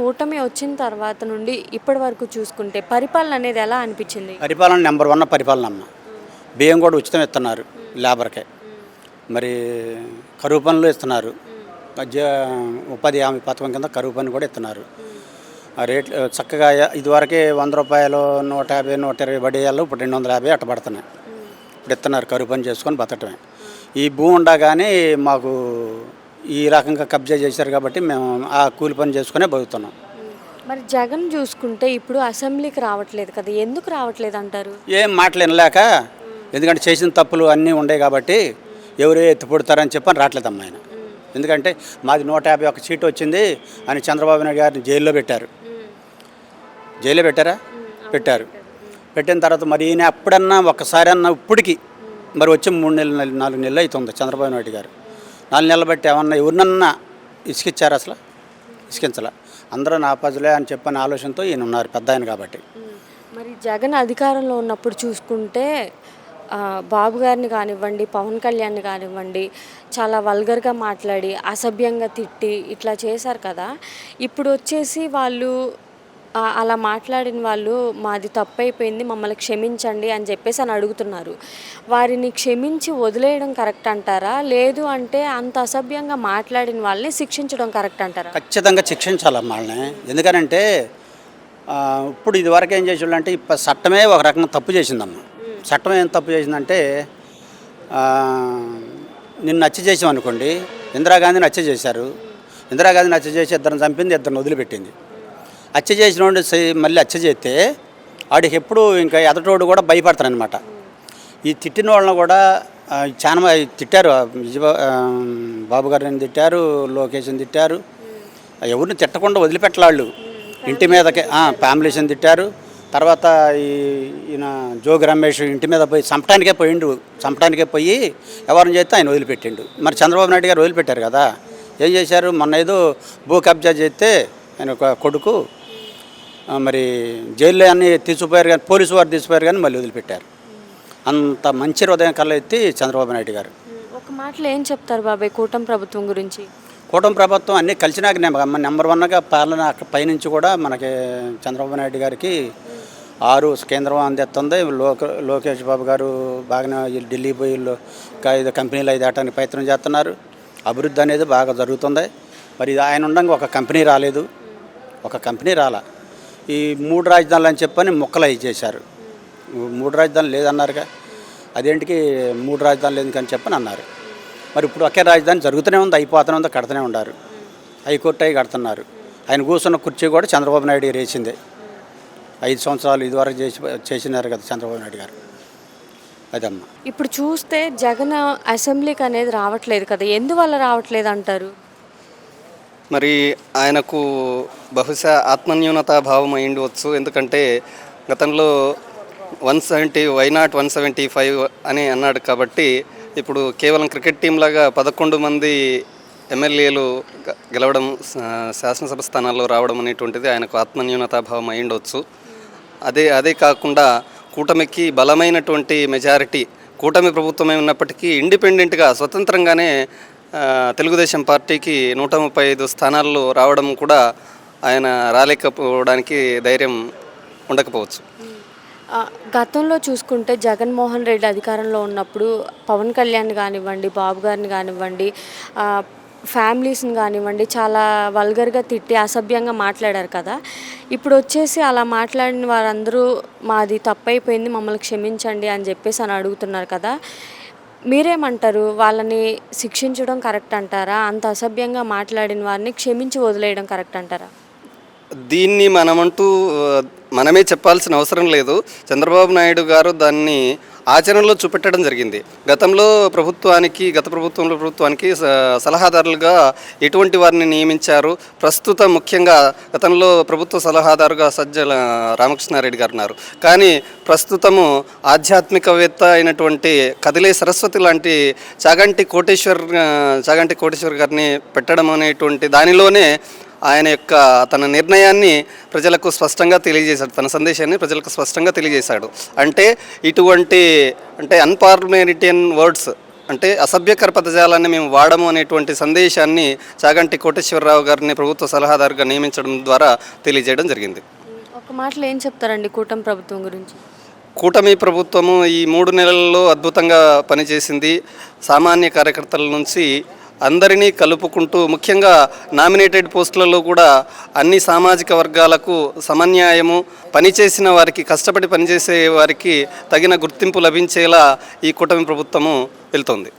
కూటమి వచ్చిన తర్వాత నుండి ఇప్పటి వరకు చూసుకుంటే పరిపాలన అనేది ఎలా అనిపించింది? పరిపాలన నెంబర్ వన్ పరిపాలన అమ్మ. బియ్యం కూడా ఉచితం ఇస్తున్నారు లేబర్కే. మరి కరువు పనులు ఇస్తున్నారు. ఉపాధి హామీ పథకం కింద కరువు పని కూడా ఇస్తున్నారు. ఆ రేట్లు చక్కగా ఇదివరకే వంద రూపాయలు నూట యాభై నూట ఇరవై పడేయాలు ఇప్పుడు రెండు వందల యాభై అట్ట పడుతున్నాయి ఇప్పుడు ఇస్తున్నారు కరువు పని చేసుకొని బతకటమే. ఈ భూమి ఉండగానే మాకు ఈ రకంగా కబ్జా చేశారు కాబట్టి మేము ఆ కూలి పని చేసుకునే బతుకుతున్నాం. మరి జగన్ చూసుకుంటే ఇప్పుడు అసెంబ్లీకి రావట్లేదు కదా ఎందుకు రావట్లేదు అంటారు? ఏం మాటలు వినలేక ఎందుకంటే చేసిన తప్పులు అన్నీ ఉన్నాయి కాబట్టి ఎవరు ఎత్తిపొడతారని చెప్పని రావట్లేదమ్మా ఆయన. ఎందుకంటే మాది నూట యాభై ఒక సీటు వచ్చింది అని చంద్రబాబు నాయుడు గారిని జైల్లో పెట్టారు. జైల్లో పెట్టారా? పెట్టారు. పెట్టిన తర్వాత మరి ఈయన ఎప్పుడన్నా ఒక్కసారి అన్న ఇప్పటికి మరి వచ్చి మూడు నెలలు నాలుగు నెలలు అవుతుంది చంద్రబాబు నాయుడు గారు. నాలుగు నెలలు బట్టి ఏమన్నా ఎవరినన్నా ఇసుకిచ్చారు అసలు? ఇసుకించలే. అందరూ నా ప్రజలే అని చెప్పని ఆలోచనతో ఈయన ఉన్నారు పెద్ద ఆయన కాబట్టి. మరి జగన్ అధికారంలో ఉన్నప్పుడు చూసుకుంటే బాబు గారిని కానివ్వండి పవన్ కళ్యాణ్ని కానివ్వండి చాలా వల్గర్గా మాట్లాడి అసభ్యంగా తిట్టి ఇట్లా చేశారు కదా. ఇప్పుడు వచ్చేసి వాళ్ళు అలా మాట్లాడిన వాళ్ళు మాది తప్పైపోయింది మమ్మల్ని క్షమించండి అని చెప్పేసి అని అడుగుతున్నారు. వారిని క్షమించి వదిలేయడం కరెక్ట్ అంటారా? లేదు అంటే అంత అసభ్యంగా మాట్లాడిన వాళ్ళని శిక్షించడం కరెక్ట్ అంటారా? ఖచ్చితంగా శిక్షించాలి వాళ్ళని ఎందుకనంటే ఇప్పుడు ఇదివరకు ఏం చేసేవాళ్ళు అంటే ఇప్పుడు చట్టమే ఒక రకంగా తప్పు చేసిందమ్మ. చట్టం ఏం తప్పు చేసిందంటే నిన్ను హత్య చేసాం అనుకోండి ఇందిరాగాంధీని హత్య చేశారు. ఇందిరాగాంధీని హత్య చేసి ఇద్దరిని చంపింది ఇద్దరిని వదిలిపెట్టింది. హత్య చేసిన మళ్ళీ హత్య చేస్తే వాడికి ఎప్పుడు ఇంకా ఎదటోడు కూడా భయపడతారనమాట ఈ తిట్టిన వాళ్ళని కూడా చాలా తిట్టారు. బాబు గారిని తిట్టారు లోకేష్ని తిట్టారు. ఎవరిని తిట్టకుండా వదిలిపెట్టలాళ్ళు. ఇంటి మీదకే ఫ్యామిలీస్ని తిట్టారు. తర్వాత ఈ ఈయన జోగి రమేష్ ఇంటి మీద పోయి చంపడానికే పోయిండు. చంపడానికే పోయి ఎవరిని చేస్తే ఆయన వదిలిపెట్టిండు. మరి చంద్రబాబు నాయుడు గారు వదిలిపెట్టారు కదా. ఏం చేశారు? మొన్న ఏదో భూ కబ్జా చేస్తే ఆయన ఒక కొడుకు మరి జైల్లో అన్ని తీసుకుపోయారు కానీ పోలీసు వారు తీసుకుపోయారు కానీ మళ్ళీ వదిలిపెట్టారు. అంత మంచి హృదయం కళ్ళ ఎత్తి చంద్రబాబు నాయుడు గారు. ఒక మాటలో ఏం చెప్తారు బాబాయ్ కూటమి ప్రభుత్వం గురించి? కూటమి ప్రభుత్వం అన్నీ కలిసినాక నెంబర్ వన్గా పాలన అక్కడ పైనుంచి కూడా మనకి చంద్రబాబు నాయుడు గారికి ఆరు కేంద్రం అందిస్తుంది లోక లోకేష్ బాబు గారు బాగానే ఢిల్లీ పోయి ఐదు కంపెనీలు ఐదు దాటానికి ప్రయత్నం చేస్తున్నారు. అభివృద్ధి అనేది బాగా జరుగుతుంది. మరి ఇది ఆయన ఉండగా ఒక కంపెనీ రాలేదు. ఒక కంపెనీ రాలా. ఈ మూడు రాజధానులు అని చెప్పని ముక్కలు అవి చేశారు. మూడు రాజధానులు లేదన్నారుగా. అదేంటికి మూడు రాజధానులు ఎందుకని చెప్పని అన్నారు. మరి ఇప్పుడు ఒకే రాజధాని జరుగుతూనే ఉంది అయిపోతూనే ఉంది కడుతూనే ఉన్నారు హైకోర్టు అయి కడుతున్నారు. ఆయన కూర్చున్న కుర్చీ కూడా చంద్రబాబు నాయుడు గారు వేసిందే. ఐదు సంవత్సరాలు ఇదివరకు చేసి చేసినారు కదా చంద్రబాబు నాయుడు గారు. అదమ్మా. ఇప్పుడు చూస్తే జగన్ అసెంబ్లీకి అనేది రావట్లేదు కదా. ఎందువల్ల రావట్లేదు అంటారు? మరి ఆయనకు బహుశా ఆత్మన్యూనతా భావం అయి ఉండవచ్చు ఎందుకంటే గతంలో one seventy why not one seventy five అని అన్నాడు కాబట్టి ఇప్పుడు కేవలం క్రికెట్ టీం లాగా పదకొండు మంది ఎమ్మెల్యేలు గ- గెలవడం శాసనసభ స్థానాల్లో రావడం అనేటువంటిది ఆయనకు ఆత్మన్యూనత భావం అయి ఉండవచ్చు అదే అదే కాకుండా కూటమికి బలమైనటువంటి మెజారిటీ కూటమి ప్రభుత్వమే ఉన్నప్పటికీ ఇండిపెండెంట్గా స్వతంత్రంగానే తెలుగుదేశం పార్టీకి నూట ముప్పై ఐదు స్థానాల్లో రావడం కూడా ఆయన రాలేకపోవడానికి ధైర్యం ఉండకపోవచ్చు. గతంలో చూసుకుంటే జగన్మోహన్ రెడ్డి అధికారంలో ఉన్నప్పుడు పవన్ కళ్యాణ్ కానివ్వండి బాబు గారిని కానివ్వండి ఫ్యామిలీస్ని కానివ్వండి చాలా వల్గర్గా తిట్టి అసభ్యంగా మాట్లాడారు కదా. ఇప్పుడు వచ్చేసి అలా మాట్లాడిన వారందరూ మాది తప్పైపోయింది మమ్మల్ని క్షమించండి అని చెప్పేసి అని అడుగుతున్నారు కదా. మీరేమంటారు? వాళ్ళని శిక్షించడం కరెక్ట్ అంటారా? అంత అసభ్యంగా మాట్లాడిన వారిని క్షమించి వదిలేయడం కరెక్ట్ అంటారా? దీన్ని మనమంటూ మనమే చెప్పాల్సిన అవసరం లేదు. చంద్రబాబు నాయుడు గారు దాన్ని ఆచరణలో చూపెట్టడం జరిగింది. గతంలో ప్రభుత్వానికి గత ప్రభుత్వంలో ప్రభుత్వానికి సలహాదారులుగా ఎటువంటి వారిని నియమించారు? ప్రస్తుతం ముఖ్యంగా గతంలో ప్రభుత్వ సలహాదారుగా సజ్జల రామకృష్ణారెడ్డి గారు ఉన్నారు. కానీ ప్రస్తుతము ఆధ్యాత్మికవేత్త అయినటువంటి కదిలే సరస్వతి లాంటి చాగంటి కోటేశ్వర్ చాగంటి కోటేశ్వర్ గారిని పెట్టడం అనేటువంటి దానిలోనే ఆయన యొక్క తన నిర్ణయాన్ని ప్రజలకు స్పష్టంగా తెలియజేశాడు. తన సందేశాన్ని ప్రజలకు స్పష్టంగా తెలియజేశాడు. అంటే ఇటువంటి అంటే అన్పార్లమెంటేరియన్ వర్డ్స్ అంటే అసభ్యకర పదజాలాన్ని మేము వాడము అనేటువంటి సందేశాన్ని చాగంటి కోటేశ్వరరావు గారిని ప్రభుత్వ సలహాదారుగా నియమించడం ద్వారా తెలియజేయడం జరిగింది. ఒక మాటలో ఏం చెప్తారండి కూటమి ప్రభుత్వం గురించి? కూటమి ప్రభుత్వము ఈ మూడు నెలల్లో అద్భుతంగా పనిచేసింది. సామాన్య కార్యకర్తల నుంచి అందరినీ కలుపుకుంటూ ముఖ్యంగా నామినేటెడ్ పోస్టులలో కూడా అన్ని సామాజిక వర్గాలకు సమన్యాయము పనిచేసిన వారికి కష్టపడి పనిచేసే వారికి తగిన గుర్తింపు లభించేలా ఈ కూటమి ప్రభుత్వము వెళ్తోంది.